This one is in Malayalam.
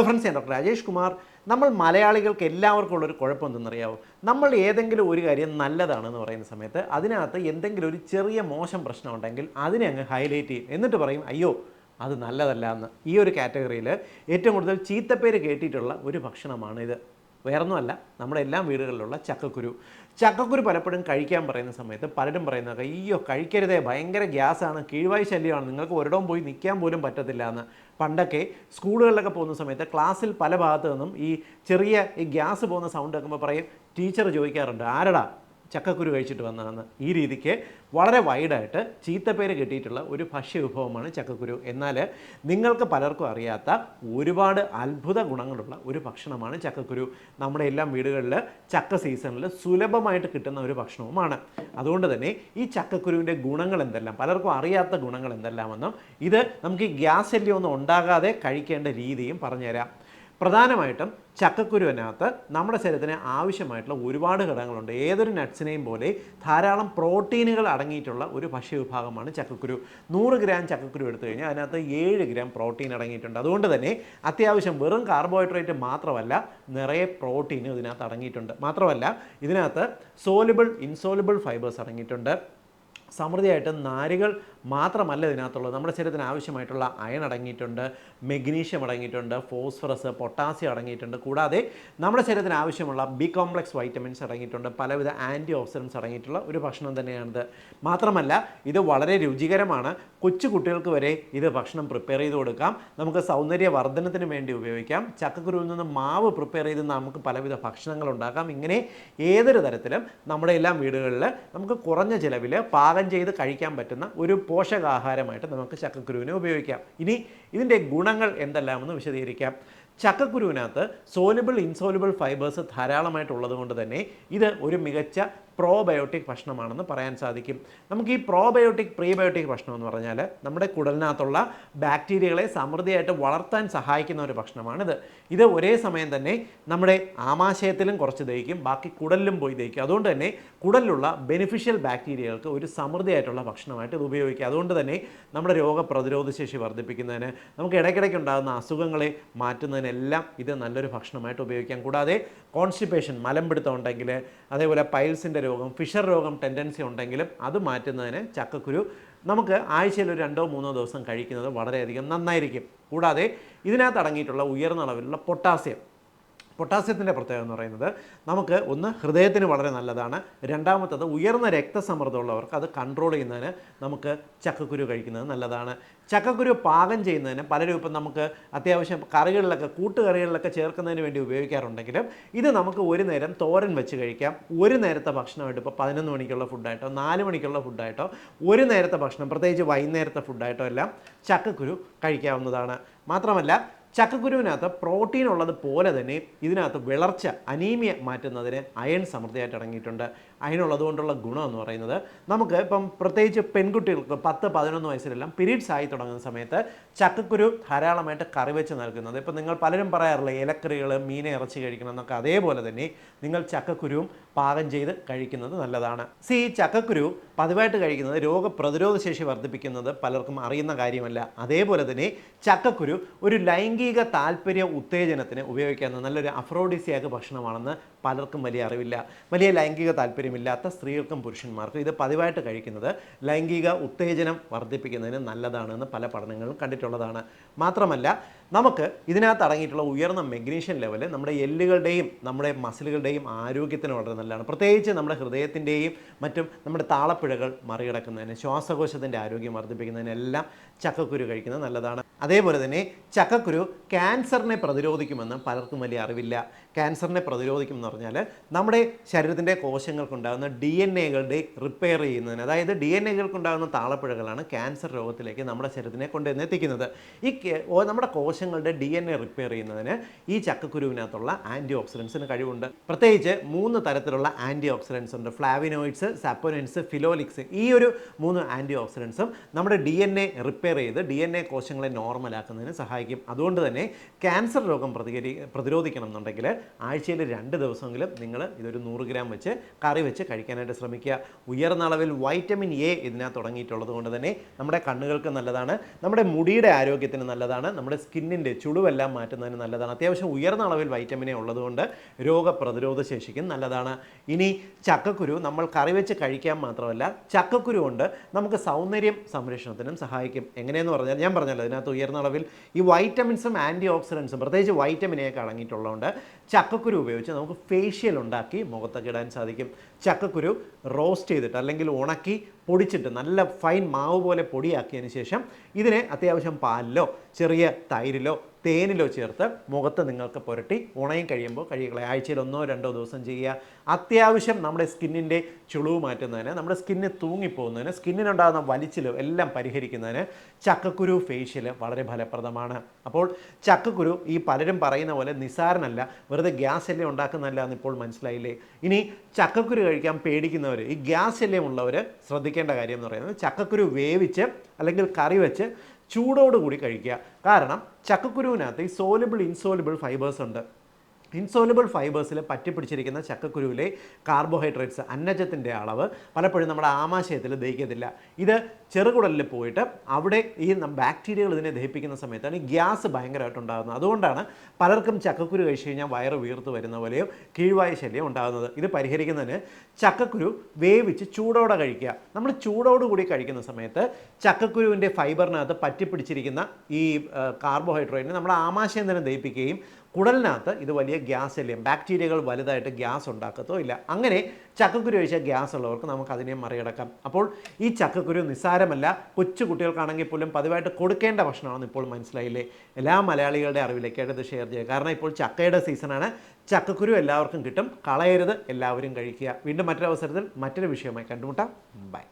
ഹലോ ഫ്രണ്ട്സ് ഞാൻ ഡോക്ടർ രാജേഷ് കുമാർ. നമ്മൾ മലയാളികൾക്ക് എല്ലാവർക്കും ഉള്ളൊരു കുഴപ്പം എന്തെന്നറിയാമോ നമ്മൾ ഏതെങ്കിലും ഒരു കാര്യം നല്ലതാണെന്ന് പറയുന്ന സമയത്ത് അതിനകത്ത് എന്തെങ്കിലും ഒരു ചെറിയ മോശം പ്രശ്നം ഉണ്ടെങ്കിൽ അതിനെ അങ്ങ് ഹൈലൈറ്റ് ചെയ്യും. എന്നിട്ട് പറയും അയ്യോ അത് നല്ലതല്ല എന്ന് ഈ ഒരു കാറ്റഗറിയിൽ ഏറ്റവും കൂടുതൽ ചീത്തപ്പേര് കേട്ടിട്ടുള്ള ഒരു ഭക്ഷണമാണ് ഇത് വേറൊന്നുമല്ല നമ്മുടെ എല്ലാ വീടുകളിലുള്ള ചക്കക്കുരു. ചക്കക്കുരു പലപ്പോഴും കഴിക്കാൻ പറയുന്ന സമയത്ത് പലരും പറയുന്നത് അയ്യോ കഴിക്കരുതേ ഭയങ്കര ഗ്യാസാണ് കീഴ്വായി ശല്യമാണ് നിങ്ങൾക്ക് ഒരിടവും പോയി നിൽക്കാൻ പോലും പറ്റത്തില്ല എന്ന്. പണ്ടൊക്കെ സ്കൂളുകളിലൊക്കെ പോകുന്ന സമയത്ത് ക്ലാസ്സിൽ പല ഭാഗത്തു നിന്നും ഈ ചെറിയ ഈ ഗ്യാസ് പോകുന്ന സൗണ്ട് കേൾക്കുമ്പോൾ പറയും ടീച്ചർ ചോദിക്കാറുണ്ട് ആരടാ ചക്കക്കുരു കഴിച്ചിട്ട് വന്നതെന്ന് ഈ രീതിക്ക് വളരെ വൈഡായിട്ട് ചീത്തപ്പേര് കിട്ടിയിട്ടുള്ള ഒരു ഭക്ഷ്യവിഭവമാണ് ചക്കക്കുരു. എന്നാൽ നിങ്ങൾക്ക് പലർക്കും അറിയാത്ത ഒരുപാട് അത്ഭുത ഗുണങ്ങളുള്ള ഒരു ഭക്ഷണമാണ് ചക്കക്കുരു. നമ്മുടെ എല്ലാം വീടുകളിൽ ചക്ക സീസണിൽ സുലഭമായിട്ട് കിട്ടുന്ന ഒരു ഭക്ഷണവുമാണ്. അതുകൊണ്ട് തന്നെ ഈ ചക്കക്കുരുവിന്റെ ഗുണങ്ങൾ എന്തെല്ലാം? പലർക്കും അറിയാത്ത ഗുണങ്ങൾ എന്തെല്ലാമെന്നും ഇത് നമുക്ക് ഈ ഗ്യാസ് ശല്യമൊന്നും ഉണ്ടാകാതെ കഴിക്കേണ്ട രീതിയും പറഞ്ഞുതരാം. പ്രധാനമായിട്ടും ചക്കക്കുരുവിനകത്ത് നമ്മുടെ ശരീരത്തിന് ആവശ്യമായിട്ടുള്ള ഒരുപാട് ഘടകങ്ങളുണ്ട്. ഏതൊരു നട്ട്സിനെയും പോലെ ധാരാളം പ്രോട്ടീനുകൾ അടങ്ങിയിട്ടുള്ള ഒരു ഭക്ഷ്യവിഭാഗമാണ് ചക്കക്കുരു. നൂറ് ഗ്രാം ചക്കക്കുരു എടുത്തു കഴിഞ്ഞാൽ അതിനകത്ത് ഏഴ് ഗ്രാം പ്രോട്ടീൻ അടങ്ങിയിട്ടുണ്ട്. അതുകൊണ്ട് തന്നെ അത്യാവശ്യം വെറും കാർബോഹൈഡ്രേറ്റ് മാത്രമല്ല നിറയെ പ്രോട്ടീൻ ഇതിനകത്ത് അടങ്ങിയിട്ടുണ്ട്. മാത്രമല്ല ഇതിനകത്ത് സോലുബിൾ ഇൻസോലുബിൾ ഫൈബേഴ്സ് അടങ്ങിയിട്ടുണ്ട്. സമൃദ്ധിയായിട്ട് നാരുകൾ മാത്രമല്ല ഇതിനകത്തുള്ളത് നമ്മുടെ ശരീരത്തിന് ആവശ്യമായിട്ടുള്ള അയൺ അടങ്ങിയിട്ടുണ്ട് മെഗ്നീഷ്യം അടങ്ങിയിട്ടുണ്ട് ഫോസ്ഫറസ് പൊട്ടാസ്യം അടങ്ങിയിട്ടുണ്ട്. കൂടാതെ നമ്മുടെ ശരീരത്തിന് ആവശ്യമുള്ള ബി കോംപ്ലക്സ് വൈറ്റമിൻസ് അടങ്ങിയിട്ടുണ്ട് പലവിധ ആന്റി ഓക്സിഡൻസ് അടങ്ങിയിട്ടുള്ള ഒരു ഭക്ഷണം തന്നെയാണിത്. മാത്രമല്ല ഇത് വളരെ രുചികരമാണ്. കൊച്ചു കുട്ടികൾക്ക് വരെ ഇത് ഭക്ഷണം പ്രിപ്പയർ ചെയ്ത് കൊടുക്കാം. നമുക്ക് സൗന്ദര്യ വർധനത്തിന് വേണ്ടി ഉപയോഗിക്കാം. ചക്കക്കുരുവിൽ നിന്ന് മാവ് പ്രിപ്പയർ ചെയ്ത് നമുക്ക് പലവിധ ഭക്ഷണങ്ങൾ ഉണ്ടാക്കാം. ഇങ്ങനെ ഏതൊരു തരത്തിലും നമ്മുടെ എല്ലാം വീടുകളിൽ നമുക്ക് കുറഞ്ഞ ചിലവിൽ പാകം ചെയ്ത് കഴിക്കാൻ പറ്റുന്ന ഒരു പോഷകാഹാരമായിട്ട് നമുക്ക് ചക്കക്കുരുവിനെ ഉപയോഗിക്കാം. ഇനി ഇതിന്റെ ഗുണങ്ങൾ എന്തെല്ലാമെന്ന് വിശദീകരിക്കാം. ചക്കക്കുരുവിനകത്ത് സോലബിൾ ഇൻസോലബിൾ ഫൈബേഴ്സ് ധാരാളമായിട്ടുള്ളത് കൊണ്ട് തന്നെ ഇത് ഒരു മികച്ച പ്രോബയോട്ടിക് ഭക്ഷണമാണെന്ന് പറയാൻ സാധിക്കും. നമുക്ക് ഈ പ്രോബയോട്ടിക് പ്രീബയോട്ടിക് ഭക്ഷണം എന്ന് പറഞ്ഞാൽ നമ്മുടെ കുടലിനകത്തുള്ള ബാക്ടീരിയകളെ സമൃദ്ധിയായിട്ട് വളർത്താൻ സഹായിക്കുന്ന ഒരു ഭക്ഷണമാണിത്. ഇത് ഒരേ സമയം തന്നെ നമ്മുടെ ആമാശയത്തിലും കുറച്ച് ദഹിക്കും ബാക്കി കുടലിലും പോയി ദഹിക്കും. അതുകൊണ്ട് തന്നെ കുടലിലുള്ള ബെനിഫിഷ്യൽ ബാക്ടീരിയകൾക്ക് ഒരു സമൃദ്ധിയായിട്ടുള്ള ഭക്ഷണമായിട്ട് ഇത് ഉപയോഗിക്കുക അതുകൊണ്ട് തന്നെ നമ്മുടെ രോഗപ്രതിരോധശേഷി വർദ്ധിപ്പിക്കുന്നതിന് നമുക്ക് ഇടയ്ക്കിടയ്ക്ക് ഉണ്ടാകുന്ന അസുഖങ്ങളെ മാറ്റുന്നതിനെല്ലാം ഇത് നല്ലൊരു ഭക്ഷണമായിട്ട് ഉപയോഗിക്കാം. കൂടാതെ കോൺസ്റ്റിപ്പേഷൻ മലമ്പിടുത്തം ഉണ്ടെങ്കിൽ അതേപോലെ പൈൽസിന്റെ രോഗം ഫിഷർ രോഗം ടെൻഡൻസി ഉണ്ടെങ്കിലും അത് മാറ്റുന്നതിന് ചക്കക്കുരു നമുക്ക് ആഴ്ചയിൽ ഒരു രണ്ടോ മൂന്നോ ദിവസം കഴിക്കുന്നത് വളരെയധികം നന്നായിരിക്കും. കൂടാതെ ഇതിനകത്ത് അടങ്ങിയിട്ടുള്ള ഉയർന്ന അളവിലുള്ള പൊട്ടാസ്യം പൊട്ടാസ്യത്തിന്റെ പ്രത്യേകത എന്ന് പറയുന്നത് നമുക്ക് ഒന്ന് ഹൃദയത്തിന് വളരെ നല്ലതാണ്. രണ്ടാമത്തത് ഉയർന്ന രക്തസമ്മർദ്ദമുള്ളവർക്ക് അത് കൺട്രോൾ ചെയ്യുന്നതിന് നമുക്ക് ചക്കക്കുരു കഴിക്കുന്നത് നല്ലതാണ്. ചക്കക്കുരു പാകം ചെയ്യുന്നതിന് പലരും ഇപ്പം നമുക്ക് അത്യാവശ്യം കറികളിലൊക്കെ കൂട്ടുകറികളിലൊക്കെ ചേർക്കുന്നതിന് വേണ്ടി ഉപയോഗിക്കാറുണ്ടെങ്കിലും ഇത് നമുക്ക് ഒരു നേരം തോരൻ വെച്ച് കഴിക്കാം. ഒരു നേരത്തെ ഭക്ഷണമായിട്ട് ഇപ്പോൾ പതിനൊന്ന് മണിക്കുള്ള ഫുഡായിട്ടോ നാല് മണിക്കുള്ള ഫുഡായിട്ടോ ഒരു നേരത്തെ ഭക്ഷണം പ്രത്യേകിച്ച് വൈകുന്നേരത്തെ ഫുഡായിട്ടോ എല്ലാം ചക്കക്കുരു കഴിക്കാവുന്നതാണ്. മാത്രമല്ല ചക്കക്കുരുവിനകത്ത് പ്രോട്ടീൻ ഉള്ളത് പോലെ തന്നെ ഇതിനകത്ത് വിളർച്ച അനീമിയ മാറ്റുന്നതിന് അയൺ സമൃദ്ധിയായിട്ട് അടങ്ങിയിട്ടുണ്ട് അയൺ ഉള്ളതുകൊണ്ടുള്ള ഗുണം എന്ന് പറയുന്നത് നമുക്ക് ഇപ്പം പ്രത്യേകിച്ച് പെൺകുട്ടികൾക്ക് പത്ത് പതിനൊന്ന് വയസ്സിലെല്ലാം പീരീഡ്സ് ആയി തുടങ്ങുന്ന സമയത്ത് ചക്കക്കുരു ധാരാളമായിട്ട് കറി വെച്ച് നൽകുന്നത്. ഇപ്പം നിങ്ങൾ പലരും പറയാറില്ല ഇലക്കറികൾ മീനെ ഇറച്ചി കഴിക്കണം എന്നൊക്കെ. അതേപോലെ തന്നെ നിങ്ങൾ ചക്കക്കുരുവും പാകം ചെയ്ത് കഴിക്കുന്നത് നല്ലതാണ്. സി ചക്കക്കുരു പതിവായിട്ട് കഴിക്കുന്നത് രോഗപ്രതിരോധ ശേഷി വർദ്ധിപ്പിക്കുന്നത് പലർക്കും അറിയുന്ന കാര്യമല്ല. അതേപോലെ തന്നെ ചക്കക്കുരു ഒരു ലൈംഗിക താല്പര്യ ഉത്തേജനത്തിന് ഉപയോഗിക്കാവുന്ന നല്ലൊരു അഫ്രോഡിസിയാക്ക് ഭക്ഷണമാണെന്ന് പലർക്കും വലിയ അറിവില്ല. വലിയ ലൈംഗിക താല്പര്യമില്ലാത്ത സ്ത്രീകൾക്കും പുരുഷന്മാർക്കും ഇത് പതിവായിട്ട് കഴിക്കുന്നത് ലൈംഗിക ഉത്തേജനം വർദ്ധിപ്പിക്കുന്നതിന് നല്ലതാണെന്ന് പല പഠനങ്ങളും കണ്ടിട്ടുള്ളതാണ്. മാത്രമല്ല നമുക്ക് ഇതിനകത്ത് അടങ്ങിയിട്ടുള്ള ഉയർന്ന മെഗ്നീഷ്യൻ ലെവൽ നമ്മുടെ എല്ലുകളുടെയും നമ്മുടെ മസിലുകളുടെയും ആരോഗ്യത്തിന് വളരെ നല്ലതാണ്. പ്രത്യേകിച്ച് നമ്മുടെ ഹൃദയത്തിന്റെയും മറ്റും നമ്മുടെ താളപ്പിഴകൾ മറികടക്കുന്നതിന് ശ്വാസകോശത്തിന്റെ ആരോഗ്യം വർദ്ധിപ്പിക്കുന്നതിനെല്ലാം ചക്കക്കുരു കഴിക്കുന്നത് നല്ലതാണ്. അതേപോലെ തന്നെ ചക്കക്കുരു ക്യാൻസറിനെ പ്രതിരോധിക്കുമെന്ന് പലർക്കും വലിയ അറിവില്ല. ക്യാൻസറിനെ പ്രതിരോധിക്കുമെന്ന് പറഞ്ഞാൽ നമ്മുടെ ശരീരത്തിന്റെ കോശങ്ങൾക്കുണ്ടാകുന്ന ഡി എൻ എകളുടെ റിപ്പയർ ചെയ്യുന്നതിന് അതായത് ഡി എൻ എകൾക്കുണ്ടാകുന്ന താളപ്പിഴകളാണ് ക്യാൻസർ രോഗത്തിലേക്ക് നമ്മുടെ ശരീരത്തിനെ കൊണ്ടുവന്ന് എത്തിക്കുന്നത്. ഈ നമ്മുടെ കോശങ്ങളുടെ ഡി എൻ എ റിപ്പയർ ചെയ്യുന്നതിന് ഈ ചക്കക്കുരുവിനകത്തുള്ള ആന്റി ഓക്സിഡൻസിന് കഴിവുണ്ട്. പ്രത്യേകിച്ച് മൂന്ന് തരത്തിലുള്ള ആന്റി ഓക്സിഡൻസ് ഉണ്ട്. ഫ്ലാവിനോയിഡ്സ് സാപ്പോനൈൻസ് ഫിലോലിക്സ്. ഈ ഒരു മൂന്ന് ആന്റി ഓക്സിഡൻസും നമ്മുടെ ഡി എൻ എ റിപ്പയർ ചെയ്ത് ഡി എൻ എ കോശങ്ങളെ നോർമലാക്കുന്നതിന് സഹായിക്കും. അതുകൊണ്ട് തന്നെ ക്യാൻസർ രോഗം പ്രതികരി പ്രതിരോധിക്കണം എന്നുണ്ടെങ്കിൽ ആഴ്ചയിൽ രണ്ട് ദിവസമെങ്കിലും നിങ്ങൾ ഇതൊരു നൂറ് ഗ്രാം വെച്ച് കറി വെച്ച് കഴിക്കാനായിട്ട് ശ്രമിക്കുക. ഉയർന്ന അളവിൽ വൈറ്റമിൻ എ ഇതിനകത്ത് തുടങ്ങിയിട്ടുള്ളത് കൊണ്ട് തന്നെ നമ്മുടെ കണ്ണുകൾക്ക് നല്ലതാണ് നമ്മുടെ മുടിയുടെ ആരോഗ്യത്തിന് നല്ലതാണ് നമ്മുടെ സ്കിന്നിന്റെ ചുളിവെല്ലാം മാറ്റുന്നതിന് നല്ലതാണ്. അത്യാവശ്യം ഉയർന്ന അളവിൽ വൈറ്റമിൻ എ ഉള്ളതുകൊണ്ട് രോഗപ്രതിരോധ ശേഷിക്കും നല്ലതാണ്. ഇനി ചക്കക്കുരു നമ്മൾ കറി വെച്ച് കഴിക്കാൻ മാത്രമല്ല ചക്കക്കുരു കൊണ്ട് നമുക്ക് സൗന്ദര്യം സംരക്ഷണത്തിനും സഹായിക്കും. എങ്ങനെയെന്ന് പറഞ്ഞാൽ ഞാൻ പറഞ്ഞല്ലോ ഇതിനകത്ത് ഉയർന്ന അളവിൽ ഈ വൈറ്റമിൻസും ആന്റി ഓക്സിഡൻസും പ്രത്യേകിച്ച് വൈറ്റമിനെയൊക്കെ അടങ്ങിയിട്ടുള്ളതുകൊണ്ട് ചക്കക്കുരു ഉപയോഗിച്ച് നമുക്ക് ഫേഷ്യൽ ഉണ്ടാക്കി മുഖത്തൊക്കെ ഇടാൻ സാധിക്കും. ചക്കക്കുരു റോസ്റ്റ് ചെയ്തിട്ട് അല്ലെങ്കിൽ ഉണക്കി പൊടിച്ചിട്ട് നല്ല ഫൈൻ മാവ് പോലെ പൊടിയാക്കിയതിന് ശേഷം ഇതിനെ അത്യാവശ്യം പാലിലോ ചെറിയ തൈരിലോ തേനിലോ ചേർത്ത് മുഖത്ത് നിങ്ങൾക്ക് പുരട്ടി ഉണയും കഴിയുമ്പോൾ കഴിയുകളെ ആഴ്ചയിൽ ഒന്നോ രണ്ടോ ദിവസം ചെയ്യുക. അത്യാവശ്യം നമ്മുടെ സ്കിന്നിന്റെ ചുളിവ് മാറ്റുന്നതിന് നമ്മുടെ സ്കിന്ന് തൂങ്ങിപ്പോകുന്നതിന് സ്കിന്നിനുണ്ടാകുന്ന വലിച്ചിലും എല്ലാം പരിഹരിക്കുന്നതിന് ചക്കക്കുരു ഫേഷ്യൽ വളരെ ഫലപ്രദമാണ്. അപ്പോൾ ചക്കക്കുരു ഈ പലരും പറയുന്ന പോലെ നിസാരനല്ല വെറുതെ ഗ്യാസ് ശല്യം ഉണ്ടാക്കുന്നതല്ല എന്ന് ഇപ്പോൾ മനസ്സിലായില്ലേ? ഇനി ചക്കക്കുരു കഴിക്കാൻ പേടിക്കുന്നവർ ഈ ഗ്യാസ് ശല്യമുള്ളവർ ശ്രദ്ധിക്കേണ്ട കാര്യം എന്ന് പറയുന്നത് ചക്കക്കുരു വേവിച്ച് അല്ലെങ്കിൽ കറി വെച്ച് ചൂടോടുകൂടി കഴിക്കുക. കാരണം ചക്കക്കുരുവിനകത്ത് ഈ സോലബിൾ ഇൻസോലബിൾ ഫൈബേഴ്സ് ഉണ്ട്. ഇൻസോലബിൾ ഫൈബേഴ്സിൽ പറ്റിപ്പിടിച്ചിരിക്കുന്ന ചക്കക്കുരുവിലെ കാർബോഹൈഡ്രേറ്റ്സ് അന്നജത്തിന്റെ അളവ് പലപ്പോഴും നമ്മുടെ ആമാശയത്തിൽ ദഹിക്കത്തില്ല. ഇത് ചെറുകുടലിൽ പോയിട്ട് അവിടെ ഈ ബാക്ടീരിയകൾ ഇതിനെ ദഹിപ്പിക്കുന്ന സമയത്താണ് ഗ്യാസ് ഭയങ്കരമായിട്ട് ഉണ്ടാകുന്നത്. അതുകൊണ്ടാണ് പലർക്കും ചക്കക്കുരു കഴിച്ചു കഴിഞ്ഞാൽ വയറ് വീർത്ത് വരുന്ന പോലെയോ കീഴ്വായ ശല്യം ഉണ്ടാകുന്നത്. ഇത് പരിഹരിക്കുന്നതിന് ചക്കക്കുരു വേവിച്ച് ചൂടോടെ കഴിക്കുക. നമ്മൾ ചൂടോടുകൂടി കഴിക്കുന്ന സമയത്ത് ചക്കക്കുരുവിന്റെ ഫൈബറിനകത്ത് പറ്റിപ്പിടിച്ചിരിക്കുന്ന ഈ കാർബോഹൈഡ്രേറ്റിനെ നമ്മുടെ ആമാശയം തന്നെ ദഹിപ്പിക്കുകയും കുടലിനകത്ത് ഇത് വലിയ ഗ്യാസ് ഇല്ലയും ബാക്ടീരിയകൾ വലുതായിട്ട് ഗ്യാസ് ഉണ്ടാക്കത്തോ ഇല്ല. അങ്ങനെ ചക്കക്കുരു കഴിച്ചാൽ ഗ്യാസ് ഉള്ളവർക്ക് നമുക്ക് അതിനെ മറികടക്കാം. അപ്പോൾ ഈ ചക്കക്കുരു നിസ്സാരമല്ല. കൊച്ചു കുട്ടികൾക്കാണെങ്കിൽ പോലും പതിവായിട്ട് കൊടുക്കേണ്ട ഭക്ഷണമാണെന്ന് ഇപ്പോൾ മനസ്സിലായില്ലേ? എല്ലാ മലയാളികളുടെ അറിവിലേക്കായിട്ട് ഇത് ഷെയർ ചെയ്യുക. കാരണം ഇപ്പോൾ ചക്കയുടെ സീസണാണ് ചക്കക്കുരു എല്ലാവർക്കും കിട്ടും. കളയരുത്. എല്ലാവരും കഴിക്കുക. വീണ്ടും മറ്റൊരു അവസരത്തിൽ മറ്റൊരു വിഷയമായി കണ്ടുമുട്ടാം. ബൈ